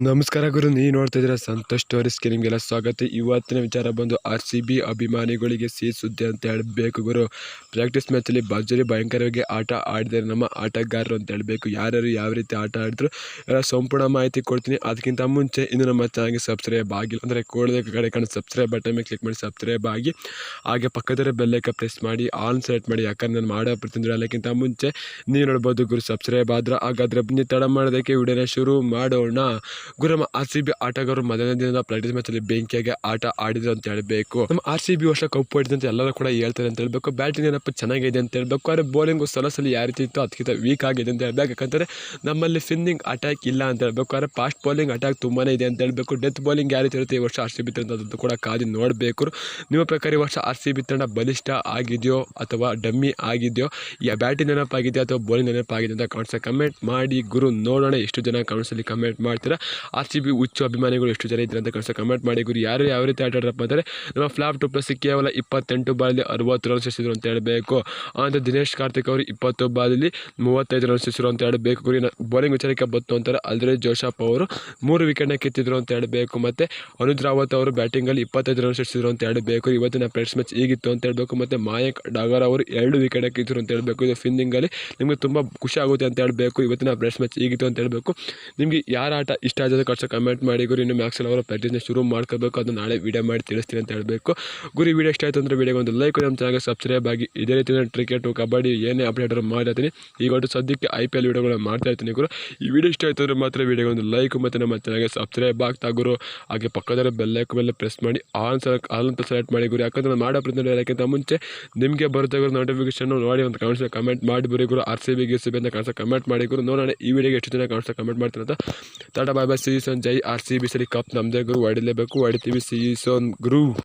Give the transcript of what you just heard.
ನಮಸ್ಕಾರ ಗುರು, ನೀವು ನೋಡ್ತಾ ಇದ್ದೀರಾ ಸಂತೋಷ್ ಸ್ಟೋರೀಸ್ಗೆ ನಿಮಗೆಲ್ಲ ಸ್ವಾಗತ. ಇವತ್ತಿನ ವಿಚಾರ ಬಂದು ಆರ್ ಸಿ ಬಿ ಅಭಿಮಾನಿಗಳಿಗೆ ಸಿ ಸುದ್ದಿ ಅಂತ ಹೇಳಬೇಕು ಗುರು. ಪ್ರಾಕ್ಟೀಸ್ ಮ್ಯಾಚಲ್ಲಿ ಭರ್ಜರಿ ಭಯಂಕರವಾಗಿ ಆಟ ಆಡಿದ್ದಾರೆ ನಮ್ಮ ಆಟಗಾರರು ಅಂತ ಹೇಳಬೇಕು. ಯಾರ್ಯಾರು ಯಾವ ರೀತಿ ಆಟ ಆಡಿದ್ರು ಎಲ್ಲ ಸಂಪೂರ್ಣ ಮಾಹಿತಿ ಕೊಡ್ತೀನಿ. ಅದಕ್ಕಿಂತ ಮುಂಚೆ ಇನ್ನು ನಮ್ಮ ಚಾನಲ್ಗೆ ಸಬ್ಸ್ಕ್ರೈಬ್ ಆಗಿಲ್ಲ ಅಂದರೆ ಕೋಳದ ಕಡೆ ಕಾಣೋ ಸಬ್ಸ್ಕ್ರೈಬ್ ಬಟನ್ ಮೇಲೆ ಕ್ಲಿಕ್ ಮಾಡಿ ಸಬ್ಸ್ಕ್ರೈಬ್ ಆಗಿ. ಹಾಗೆ ಪಕ್ಕದಲ್ಲೇ ಬೆಲ್ಲೈಕ ಪ್ರೆಸ್ ಮಾಡಿ ಆನ್ ಸೆಲೆಕ್ಟ್ ಮಾಡಿ. ಯಾಕಂದ್ರೆ ನಾನು ಮಾಡೋ ಪ್ರತಿನಿಧಿ ಅದಕ್ಕಿಂತ ಮುಂಚೆ ನೀವು ನೋಡ್ಬೋದು ಗುರು, ಸಬ್ಸ್ಕ್ರೈಬ್ ಆದ್ರೆ ಹಾಗಾದ್ರೆ ಬನ್ನಿ, ತಡ ಮಾಡೋದಕ್ಕೆ ವಿಡಿಯೋನ ಶುರು ಮಾಡೋಣ. ಗುರಮ್ಮ ಆರ್ ಸಿ ಬಿ ಆಟಗಾರರು ಮೊದಲನೇ ದಿನದ ಪ್ರಾಕ್ಟೀಸ್ ಮ್ಯಾಚಲ್ಲಿ ಬೆಂಕಿಯಾಗಿ ಆಟ ಆಡಿದ್ರು ಅಂತ ಹೇಳಬೇಕು. ನಮ್ಮ ಆರ್ ಸಿ ಬಿ ವರ್ಷ ಕಪ್ಪು ಹೊಡಿದೆ ಅಂತ ಎಲ್ಲರೂ ಕೂಡ ಹೇಳ್ತಾರೆ ಅಂತ ಹೇಳಬೇಕು. ಬ್ಯಾಟಿಂಗ್ ಏನಪ್ಪ ಚೆನ್ನಾಗಿದೆ ಅಂತ ಹೇಳಬೇಕು. ಆದರೆ ಬೌಲಿಂಗ್ ಸಲಸಲ್ಲಿ ಸಲ ಯಾವ ರೀತಿ ಇತ್ತು ಅದಕ್ಕಿಂತ ವೀಕ್ ಆಗಿದೆ ಅಂತ ಹೇಳಬೇಕು. ಯಾಕಂದರೆ ನಮ್ಮಲ್ಲಿ ಫಿನ್ನಿಂಗ್ ಅಟ್ಯಾಕ್ ಇಲ್ಲ ಅಂತ ಹೇಳಬೇಕು. ಆದರೆ ಫಾಸ್ಟ್ ಬೌಲಿಂಗ್ ಅಟ್ಯಾಕ್ ತುಂಬಾ ಇದೆ ಅಂತ ಹೇಳಬೇಕು. ಡೆತ್ ಬೌಲಿಂಗ್ ಯಾವ ರೀತಿ ಇರುತ್ತೆ ಈ ವರ್ಷ ಆರ್ ಸಿ ಬಿ ತಂಡದ್ದು ಕೂಡ ಕಾದಿ ನೋಡಬೇಕು. ನಿಮ್ಮ ಪ್ರಕಾರ ಈ ವರ್ಷ ಆರ್ ಸಿ ಬಿ ತಂಡ ಬಲಿಷ್ಠ ಆಗಿದೆಯೋ ಅಥವಾ ಡಮ್ಮಿ ಆಗಿದೆಯೋ? ಯಾ ಬ್ಯಾಟಿಂಗ್ ನೆನಪಾಗಿದೆಯೋ ಅಥವಾ ಬೌಲಿಂಗ್ ನೆನಪಾಗಿದೆ ಅಂತ ಕಾಣಿಸ್ತಾ ಕಮೆಂಟ್ ಮಾಡಿ. ಗುರು, ನೋಡೋಣ. ಎಷ್ಟು ಜನ ಕಾಣಿಸಲಿ ಕಮೆಂಟ್ ಮಾಡ್ತೀರಾ? ಆರ್ ಸಿ ಬಿ ಹುಚ್ಚು ಅಭಿಮಾನಿಗಳು ಎಷ್ಟು ಜನ ಇದ್ದಾರೆ ಅಂತ ಕಾಣಿಸ್ತಾ ಕಮೆಂಟ್ ಮಾಡಿ. ಗುರು, ಯಾರು ಯಾವ ರೀತಿ ಆಟ ಆಡ್ರಪ್ಪ ಅಂದರೆ, ನಮ್ಮ ಫ್ಲಾಪ್ ಟು ಪ್ಲಸ್ ಕೇವಲ ಇಪ್ಪತ್ತೆಂಟು ಬಾಲಲ್ಲಿ ಅರವತ್ತು ರನ್ ಸೆಸಿದ್ರು ಅಂತ ಹೇಳಬೇಕು. ಅಂತ ದಿನೇಶ್ ಕಾರ್ತಿಕ್ ಅವರು ಇಪ್ಪತ್ತು ಬಾಲಲ್ಲಿ ಮೂವತ್ತೈದು ರನ್ ಎಸೆಸಿದ್ರು ಅಂತ ಹೇಳಬೇಕು. ಗುರಿ ಬೌಲಿಂಗ್ ವಿಚಾರಕ್ಕೆ ಬಂತು ಅಂತಾರೆ ಅಲ್ದ್ರೆ ಜೋಶಪ್ ಅವರು ಮೂರು ವಿಕೆಟ್ನ ಕಿತ್ತಿದ್ರು ಅಂತ ಹೇಳಬೇಕು. ಮತ್ತು ಅನುಜ್ ರಾವತ್ ಅವರು ಬ್ಯಾಟಿಂಗಲ್ಲಿ ಇಪ್ಪತ್ತೈದು ರನ್ ಸೆಸಿದ್ರು ಅಂತ ಹೇಳಬೇಕು. ಇವತ್ತಿನ ಪ್ರೆಸ್ ಮ್ಯಾಚ್ ಈಗಿತ್ತು ಅಂತ ಹೇಳಬೇಕು. ಮತ್ತು ಮಾಯಕ್ ಡಾಗರ್ ಅವರು ಎರಡು ವಿಕೆಟ್ ಹಾಕಿದ್ರು ಅಂತ ಹೇಳಬೇಕು. ಇದು ಫಿನ್ನಿಂಗಲ್ಲಿ ನಿಮಗೆ ತುಂಬ ಖುಷಿ ಆಗುತ್ತೆ ಅಂತ ಹೇಳಬೇಕು. ಇವತ್ತಿನ ಪ್ರೆಸ್ ಮ್ಯಾಚ್ ಈಗಿತ್ತು ಅಂತ ಹೇಳಬೇಕು. ನಿಮಗೆ ಯಾರ ಆಟ ಇಷ್ಟ ಆಗಿದೆ ಕಷ್ಟ ಕಮೆಂಟ್ ಮಾಡಿ, ಗುರು ಇನ್ನು ಮ್ಯಾಕ್ಸಲ್ ಅವರ ಪ್ರಾಕ್ಟೀಸ್ನ ಶುರು ಮಾಡ್ಕೋಬೇಕು ಅದು ನಾಳೆ ವಿಡಿಯೋ ಮಾಡಿ ತಿಳಿಸ್ತೀನಿ ಅಂತ ಹೇಳಬೇಕು. ಗುರಿ ವಿಡಿಯೋ ಇಷ್ಟ ಆಯಿತು ಅಂದರೆ ವೀಡಿಯೋಗೆ ಒಂದು ಲೈಕ್ ನಮ್ಮ ಚಾನಲ್ಗೆ ಸಬ್ಸ್ಕ್ರೈಬ್ ಆಗಿ. ಇದೇ ರೀತಿ ಕ್ರಿಕೆಟು ಕಬಡ್ಡಿ ಏನೇ ಅಪ್ಡೇಟ್ ಮಾಡ್ತೀನಿ. ಈಗ ಒಟ್ಟು ಸದ್ಯಕ್ಕೆ ಐ ಪಿ ಎಲ್ ವೀಡಿಯೋಗಳು ಮಾಡ್ತಾ ಇರ್ತೀನಿ ಗುರು. ಈ ವಿಡಿಯೋ ಇಷ್ಟ ಆಯಿತು ಅಂದರೆ ಮಾತ್ರ ವೀಡಿಯೋಗೆ ಒಂದು ಲೈಕ್ ಮತ್ತು ನಮ್ಮ ಚಾನಲ್ಗೆ ಸಬ್ಸ್ಕ್ರೈಬ್ ಆಗ್ತಾ ಗುರು. ಹಾಗೆ ಪಕ್ಕದಲ್ಲಿ ಬೆಲ್ಲೈಕ್ ಮೇಲೆ ಪ್ರೆಸ್ ಮಾಡಿ ಆನ್ ಸಲ ಆಲ್ ಸೆಲೆಕ್ಟ್ ಮಾಡಿ ಗುರು. ಯಾಕಂದ್ರೆ ನಾನು ಮಾಡೋ ಪ್ರತಿಯೊಂದು ಹೇಳೋಕ್ಕಿಂತ ಮುಂಚೆ ನಿಮಗೆ ಬರುತ್ತೆ ಗುರು ನೋಟಿಫಿಕೇಶನ್ ನೋಡಿ ಒಂದು ಕಾಣಿಸ್ತಾ ಕಮೆಂಟ್ ಮಾಡಿ ಗುರು. R C B C B ಅಂತ ಕಾಣಿಸ್ತಾ ಕಮೆಂಟ್ ಮಾಡಿ ಗುರು. ನೋಡೋಣ ಈ ವಿಡಿಯೋಗೆ ಎಷ್ಟು ಜನ ಕಾಣಿಸ್ತಾ ಕಮೆಂಟ್ ಮಾಡ್ತೀನಿ ಅಂತ. ಟಾಟಾ ಬಾಯ್ ಸಿ ಜೈ ಆರ್ ಸಿ ಬಿ ಸರಿ ಕಪ್ ನಮ್ಮದೇ ಗುರು ಹೊಡಿಲೇಬೇಕು ಹೊಡಿತೀವಿ ಸಿ ಗುರು.